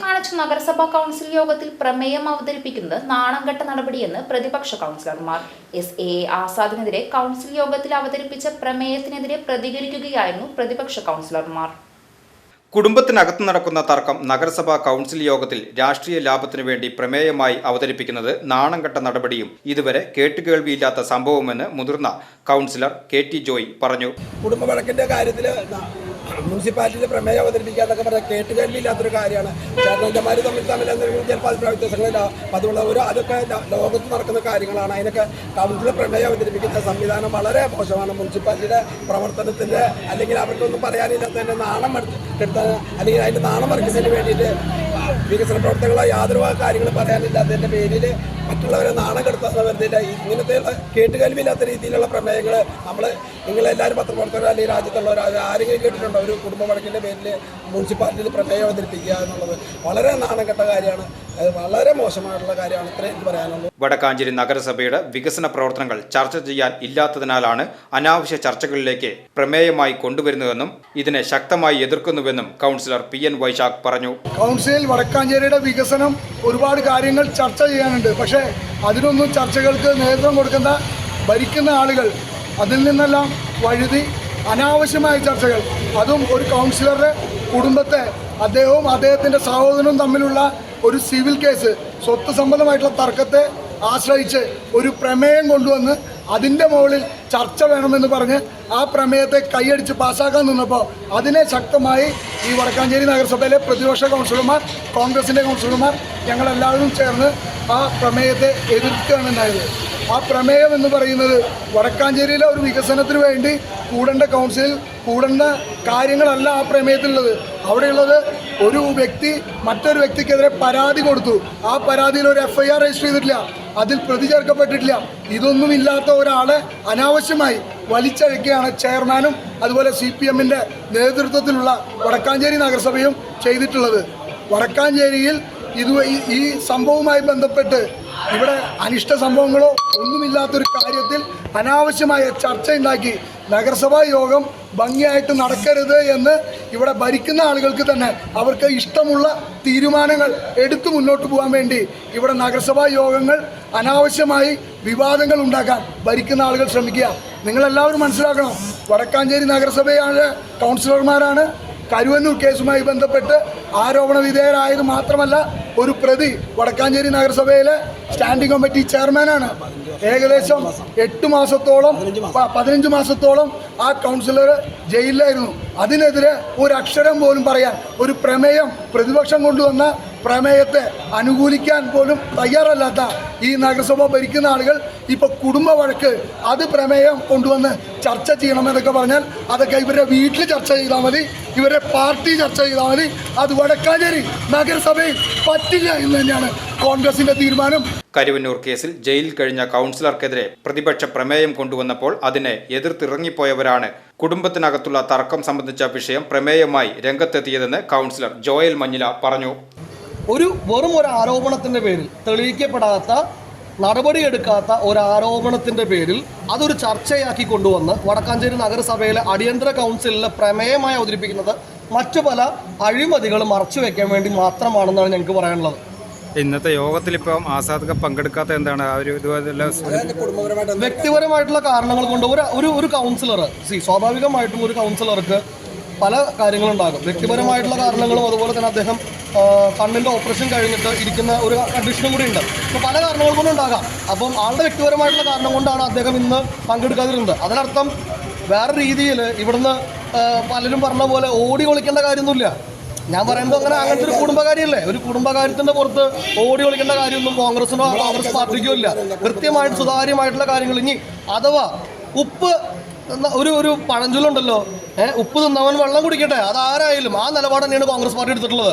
കാണിച്ച് നഗരസഭാ കൗൺസിൽ യോഗത്തിൽ പ്രമേയം അവതരിപ്പിക്കുന്നത് നാണംകെട്ട നടപടിയെന്ന് പ്രതിപക്ഷ കൗൺസിലർമാർ എസ് എ ആസാദിനെതിരെ കൗൺസിൽ യോഗത്തിൽ അവതരിപ്പിച്ച പ്രമേയത്തിനെതിരെ പ്രതികരിക്കുകയായിരുന്നു പ്രതിപക്ഷ കൗൺസിലർമാർ കുടുംബത്തിനകത്ത് നടക്കുന്ന തർക്കം നഗരസഭാ കൗൺസിൽ യോഗത്തിൽ രാഷ്ട്രീയ ലാഭത്തിനു വേണ്ടി പ്രമേയമായി അവതരിപ്പിക്കുന്നത് നാണംകെട്ട നടപടിയും ഇതുവരെ കേട്ടുകേൾവിയില്ലാത്ത സംഭവമെന്ന് മുതിർന്ന കൗൺസിലർ കെ ടി ജോയ് പറഞ്ഞു. കുടുംബ വഴക്കിന്റെ കാര്യത്തിൽ മുനിസിപ്പാലിറ്റിയിൽ പ്രമേയം അവതരിപ്പിക്കുക എന്നൊക്കെ പറഞ്ഞാൽ കേട്ട് കേൾവിയില്ലാത്തൊരു കാര്യമാണ്. ചേർന്നമാർ തമ്മിൽ തമ്മിൽ എന്തെങ്കിലും ചിലപ്പോൾ അഭിപ്രായ വ്യത്യാസങ്ങളില്ല അതുള്ള ഒരു അതൊക്കെ ലോകത്ത് നടക്കുന്ന കാര്യങ്ങളാണ്. അതിനൊക്കെ കൗൺസിലെ പ്രമേയം അവതരിപ്പിക്കുന്ന സംവിധാനം വളരെ മോശമാണ്. മുനിസിപ്പാലിറ്റിയുടെ പ്രവർത്തനത്തിന്റെ അല്ലെങ്കിൽ അവർക്കൊന്നും പറയാനില്ലാത്തതിന്റെ നാണം എടുത്ത് അല്ലെങ്കിൽ അതിന്റെ നാണം മറിക്കുന്നതിന് വേണ്ടിയിട്ട് വികസന പ്രവർത്തനങ്ങളോ യാതൊരു കാര്യങ്ങൾ അതിന്റെ പേരിൽ മറ്റുള്ളവരെ നാണം കെടുത്താൻ വരുന്നില്ല ഇങ്ങനത്തെ കേട്ടുകൽവില്ലാത്ത രീതിയിലുള്ള പ്രമേയങ്ങൾ നമ്മൾ നിങ്ങളെല്ലാവരും പത്രപ്രവർത്തകർ അല്ലെങ്കിൽ രാജ്യത്തുള്ളവർ ആരെങ്കിലും കേട്ടിട്ടുണ്ടോ? ഒരു കുടുംബ വഴക്കിന്റെ പേരിൽ മുനിസിപ്പാലിറ്റിയിൽ പ്രമേയം അവതരിപ്പിക്കുക എന്നുള്ളത് വളരെ നാണം കെട്ട കാര്യമാണ്. അത് വളരെ മോശമായിട്ടുള്ള കാര്യമാണ് ഇത്രയും എനിക്ക് പറയാനുള്ളൂ. വടക്കാഞ്ചേരി നഗരസഭയുടെ വികസന പ്രവർത്തനങ്ങൾ ചർച്ച ചെയ്യാൻ ഇല്ലാത്തതിനാലാണ് അനാവശ്യ ചർച്ചകളിലേക്ക് പ്രമേയമായി കൊണ്ടുവരുന്നതെന്നും ഇതിനെ ശക്തമായി എതിർക്കുന്നുവെന്നും കൗൺസിലർ പി എൻ വൈശാഖ് പറഞ്ഞു. കൗൺസിലിൽ വടക്കാഞ്ചേരിയുടെ വികസനം ഒരുപാട് കാര്യങ്ങൾ ചർച്ച ചെയ്യാനുണ്ട്. പക്ഷേ അതിനൊന്നും ചർച്ചകൾക്ക് നേതൃത്വം കൊടുക്കുന്ന ഭരിക്കുന്ന ആളുകൾ അതിൽ നിന്നെല്ലാം വഴുതി അനാവശ്യമായ ചർച്ചകൾ. അതും ഒരു കൗൺസിലറുടെ കുടുംബത്തെ അദ്ദേഹവും അദ്ദേഹത്തിന്റെ സഹോദരനും തമ്മിലുള്ള ഒരു സിവിൽ കേസ് സ്വത്ത് സംബന്ധമായിട്ടുള്ള തർക്കത്തെ ആശ്രയിച്ച് ഒരു പ്രമേയം കൊണ്ടുവന്ന് അതിന്റെ മുകളിൽ ചർച്ച വേണമെന്ന് പറഞ്ഞ് ആ പ്രമേയത്തെ കൈയടിച്ച് പാസ്സാക്കാൻ നിന്നപ്പോൾ അതിനെ ശക്തമായി ഈ വടക്കാഞ്ചേരി നഗരസഭയിലെ പ്രതിപക്ഷ കൗൺസിലർമാർ കോൺഗ്രസിന്റെ കൗൺസിലർമാർ ഞങ്ങളെല്ലാവരും ചേർന്ന് ആ പ്രമേയത്തെ എതിർക്കുകയാണ് ഉണ്ടായത്. ആ പ്രമേയം എന്ന് പറയുന്നത് വടക്കാഞ്ചേരിയിലെ ഒരു വികസനത്തിന് വേണ്ടി കൂടേണ്ട കൗൺസിലിൽ കൂടേണ്ട കാര്യങ്ങളല്ല ആ പ്രമേയത്തിലുള്ളത്. അവിടെയുള്ളത് ഒരു വ്യക്തി മറ്റൊരു വ്യക്തിക്കെതിരെ പരാതി കൊടുത്തു. ആ പരാതിയിൽ ഒരു എഫ് ഐ ആർ രജിസ്റ്റർ ചെയ്തിട്ടില്ല. അതിൽ പ്രതി ചേർക്കപ്പെട്ടിട്ടില്ല. ഇതൊന്നുമില്ലാത്ത ഒരാളെ അനാവശ്യമായി വലിച്ചഴക്കുകയാണ് ചെയർമാനും അതുപോലെ സി പി എമ്മിന്റെ നേതൃത്വത്തിലുള്ള വടക്കാഞ്ചേരി നഗരസഭയും ചെയ്തിട്ടുള്ളത്. വടക്കാഞ്ചേരിയിൽ ഇത് ഈ- സംഭവവുമായി ബന്ധപ്പെട്ട് ഇവിടെ അനിഷ്ട സംഭവങ്ങളോ ഒന്നുമില്ലാത്തൊരു കാര്യത്തിൽ അനാവശ്യമായ ചർച്ച ഉണ്ടാക്കി നഗരസഭാ യോഗം ഭംഗിയായിട്ട് നടക്കരുത് എന്ന് ഇവിടെ ഭരിക്കുന്ന ആളുകൾക്ക് തന്നെ അവർക്ക് ഇഷ്ടമുള്ള തീരുമാനങ്ങൾ എടുത്തു മുന്നോട്ട് പോകാൻ വേണ്ടി ഇവിടെ നഗരസഭാ യോഗങ്ങൾ അനാവശ്യമായി വിവാദങ്ങൾ ഉണ്ടാക്കാൻ ഭരിക്കുന്ന ആളുകൾ ശ്രമിക്കുക. നിങ്ങളെല്ലാവരും മനസ്സിലാക്കണം. വടക്കാഞ്ചേരി നഗരസഭയാണ് കൗൺസിലർമാരാണ് കരുവന്നൂർ കേസുമായി ബന്ധപ്പെട്ട് ആരോപണ വിധേയരായത് മാത്രമല്ല ഒരു പ്രതി വടക്കാഞ്ചേരി നഗരസഭയിലെ സ്റ്റാൻഡിംഗ് കമ്മിറ്റി ചെയർമാനാണ്. ഏകദേശം എട്ട് മാസത്തോളം പതിനഞ്ച് മാസത്തോളം ആ കൗൺസിലർ ജയിലിലായിരുന്നു. അതിനെതിരെ ഒരു അക്ഷരം പോലും പറയാൻ ഒരു പ്രമേയം പ്രതിപക്ഷം കൊണ്ടുവന്ന പ്രമേയത്തെ അനുകൂലിക്കാൻ പോലും തയ്യാറല്ലാത്ത ഈ നഗരസഭ ഭരിക്കുന്ന ആളുകൾ ഇപ്പൊ കുടുംബ വഴക്ക് അത് പ്രമേയം കൊണ്ടുവന്ന് ചർച്ച ചെയ്യണമെന്നൊക്കെ പറഞ്ഞാൽ അതൊക്കെ ഇവരുടെ വീട്ടിൽ ചർച്ച ചെയ്താൽ മതി ഇവരുടെ പാർട്ടി ചർച്ച ചെയ്താൽ മതി. അത് വടക്കാഞ്ചേരി നഗരസഭയിൽ പറ്റില്ല എന്ന് തന്നെയാണ് കോൺഗ്രസിന്റെ തീരുമാനം. കരുവന്നൂർ കേസിൽ ജയിലിൽ കഴിഞ്ഞ കൗൺസിലർക്കെതിരെ പ്രതിപക്ഷ പ്രമേയം കൊണ്ടുവന്നപ്പോൾ അതിനെ എതിർത്തിറങ്ങിപ്പോയവരാണ്. കുടുംബത്തിനകത്തുള്ള തർക്കം സംബന്ധിച്ച വിഷയം പ്രമേയമായി രംഗത്തെത്തിയതെന്ന് കൗൺസിലർ ജോയൽ മഞ്ഞില പറഞ്ഞു. ഒരു വെറും ഒരു ആരോപണത്തിന്റെ പേരിൽ തെളിയിക്കപ്പെടാത്ത നടപടിയെടുക്കാത്ത ഒരു ആരോപണത്തിന്റെ പേരിൽ അതൊരു ചർച്ചയാക്കി കൊണ്ടുവന്ന് വടക്കാഞ്ചേരി നഗരസഭയിലെ അടിയന്തര കൗൺസിലിലെ പ്രമേയമായി അവതരിപ്പിക്കുന്നത് മറ്റു പല അഴിമതികൾ മറച്ചു വയ്ക്കാൻ വേണ്ടി മാത്രമാണെന്നാണ് ഞങ്ങൾക്ക് പറയാനുള്ളത്. ഇന്നത്തെ യോഗത്തിൽ ഇപ്പം ആസാദ് പങ്കെടുക്കാത്ത എന്താണ്? ആ ഒരു ഇതുപോലെ വ്യക്തിപരമായിട്ടുള്ള കാരണങ്ങൾ കൊണ്ട് ഒരു ഒരു ഒരു കൗൺസിലർ സി സ്വാഭാവികമായിട്ടും ഒരു കൗൺസിലർക്ക് പല കാര്യങ്ങളുണ്ടാകും. വ്യക്തിപരമായിട്ടുള്ള കാരണങ്ങളും അതുപോലെ തന്നെ അദ്ദേഹം കണ്ണിന്റെ ഓപ്പറേഷൻ കഴിഞ്ഞിട്ട് ഇരിക്കുന്ന ഒരു കണ്ടീഷനും കൂടി ഉണ്ട്. അപ്പോൾ പല കാരണങ്ങൾ കൊണ്ടും ഉണ്ടാകാം. അപ്പം ആളുടെ വ്യക്തിപരമായിട്ടുള്ള കാരണം കൊണ്ടാണ് അദ്ദേഹം ഇന്ന് പങ്കെടുക്കാതിരുന്നത്. അതിനർത്ഥം വേറെ രീതിയിൽ ഇവിടുന്ന് പലരും പറഞ്ഞ പോലെ ഓടി ഒളിക്കേണ്ട കാര്യമൊന്നുമില്ല. ഞാൻ പറയുന്നത് അങ്ങനെ അങ്ങനത്തെ ഒരു കുടുംബകാര്യമല്ലേ? ഒരു കുടുംബകാര്യത്തിന്റെ പുറത്ത് ഓടി ഒളിക്കേണ്ട കാര്യമൊന്നും കോൺഗ്രസിനോ കോൺഗ്രസ് പാർട്ടിക്കോ ഇല്ല. കൃത്യമായിട്ട് സുതാര്യമായിട്ടുള്ള കാര്യങ്ങൾ. ഇനി അഥവാ ഉപ്പ് ഒരു ഒരു പഴഞ്ചൊല്ലുണ്ടല്ലോ. ഏഹ് ഉപ്പ് തിന്നവൻ വെള്ളം കുടിക്കട്ടെ. അതാരായാലും ആ നിലപാട് തന്നെയാണ് കോൺഗ്രസ് പാർട്ടി എടുത്തിട്ടുള്ളത്.